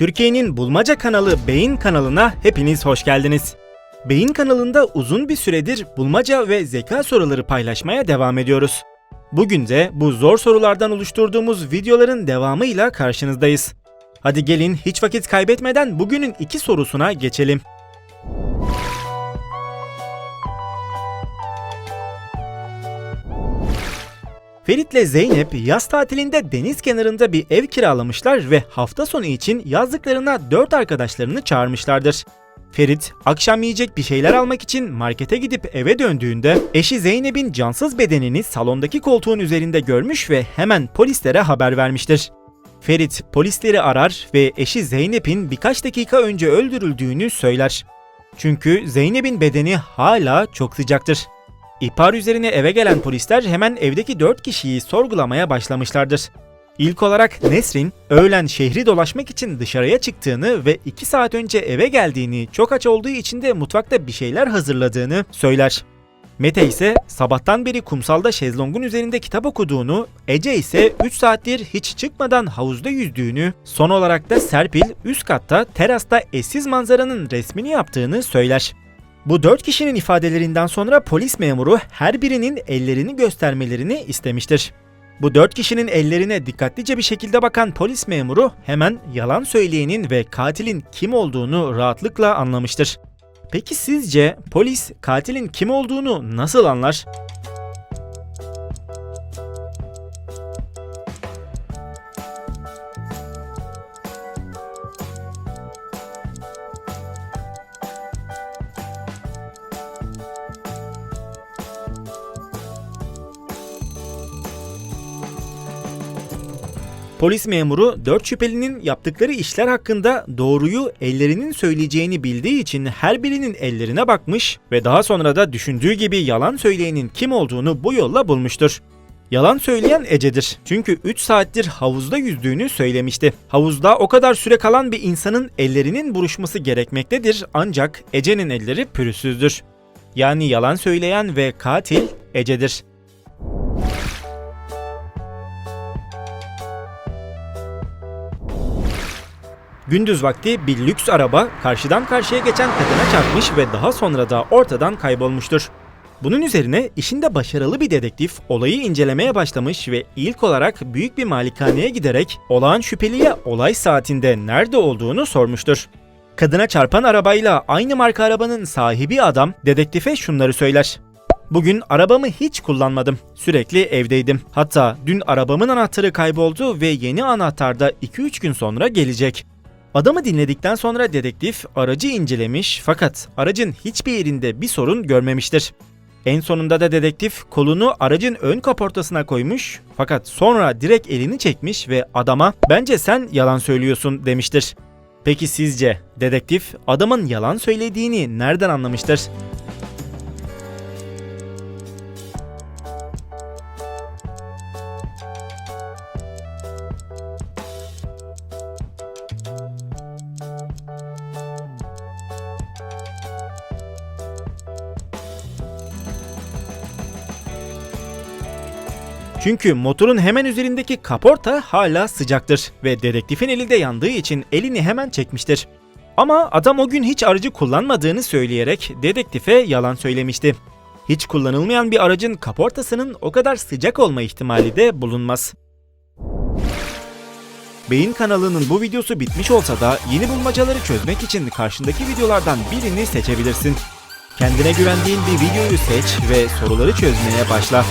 Türkiye'nin bulmaca kanalı Beyin kanalına hepiniz hoş geldiniz. Beyin kanalında uzun bir süredir bulmaca ve zeka soruları paylaşmaya devam ediyoruz. Bugün de bu zor sorulardan oluşturduğumuz videoların devamıyla karşınızdayız. Hadi gelin hiç vakit kaybetmeden bugünün iki sorusuna geçelim. Ferit'le Zeynep yaz tatilinde deniz kenarında bir ev kiralamışlar ve hafta sonu için yazlıklarına dört arkadaşlarını çağırmışlardır. Ferit akşam yiyecek bir şeyler almak için markete gidip eve döndüğünde eşi Zeynep'in cansız bedenini salondaki koltuğun üzerinde görmüş ve hemen polislere haber vermiştir. Ferit polisleri arar ve eşi Zeynep'in birkaç dakika önce öldürüldüğünü söyler. Çünkü Zeynep'in bedeni hala çok sıcaktır. İhbar üzerine eve gelen polisler hemen evdeki 4 kişiyi sorgulamaya başlamışlardır. İlk olarak Nesrin, öğlen şehri dolaşmak için dışarıya çıktığını ve 2 saat önce eve geldiğini, çok aç olduğu için de mutfakta bir şeyler hazırladığını söyler. Mete ise sabahtan beri kumsalda şezlongun üzerinde kitap okuduğunu, Ece ise 3 saattir hiç çıkmadan havuzda yüzdüğünü, son olarak da Serpil üst katta terasta eşsiz manzaranın resmini yaptığını söyler. Bu dört kişinin ifadelerinden sonra polis memuru her birinin ellerini göstermelerini istemiştir. Bu dört kişinin ellerine dikkatlice bir şekilde bakan polis memuru hemen yalan söyleyenin ve katilin kim olduğunu rahatlıkla anlamıştır. Peki sizce polis katilin kim olduğunu nasıl anlar? Polis memuru dört şüphelinin yaptıkları işler hakkında doğruyu ellerinin söyleyeceğini bildiği için her birinin ellerine bakmış ve daha sonra da düşündüğü gibi yalan söyleyenin kim olduğunu bu yolla bulmuştur. Yalan söyleyen Ece'dir. Çünkü 3 saattir havuzda yüzdüğünü söylemişti. Havuzda o kadar süre kalan bir insanın ellerinin buruşması gerekmektedir ancak Ece'nin elleri pürüzsüzdür. Yani yalan söyleyen ve katil Ece'dir. Gündüz vakti bir lüks araba karşıdan karşıya geçen kadına çarpmış ve daha sonra da ortadan kaybolmuştur. Bunun üzerine işinde başarılı bir dedektif olayı incelemeye başlamış ve ilk olarak büyük bir malikaneye giderek olağan şüpheliye olay saatinde nerede olduğunu sormuştur. Kadına çarpan arabayla aynı marka arabanın sahibi adam dedektife şunları söyler. Bugün arabamı hiç kullanmadım. Sürekli evdeydim. Hatta dün arabamın anahtarı kayboldu ve yeni anahtar da 2-3 gün sonra gelecek. Adamı dinledikten sonra dedektif aracı incelemiş fakat aracın hiçbir yerinde bir sorun görmemiştir. En sonunda da dedektif kolunu aracın ön kaportasına koymuş fakat sonra direkt elini çekmiş ve adama bence sen yalan söylüyorsun demiştir. Peki sizce dedektif adamın yalan söylediğini nereden anlamıştır? Çünkü motorun hemen üzerindeki kaporta hala sıcaktır ve dedektifin eli de yandığı için elini hemen çekmiştir. Ama adam o gün hiç aracı kullanmadığını söyleyerek dedektife yalan söylemişti. Hiç kullanılmayan bir aracın kaportasının o kadar sıcak olma ihtimali de bulunmaz. Beyin kanalının bu videosu bitmiş olsa da yeni bulmacaları çözmek için karşındaki videolardan birini seçebilirsin. Kendine güvendiğin bir videoyu seç ve soruları çözmeye başla.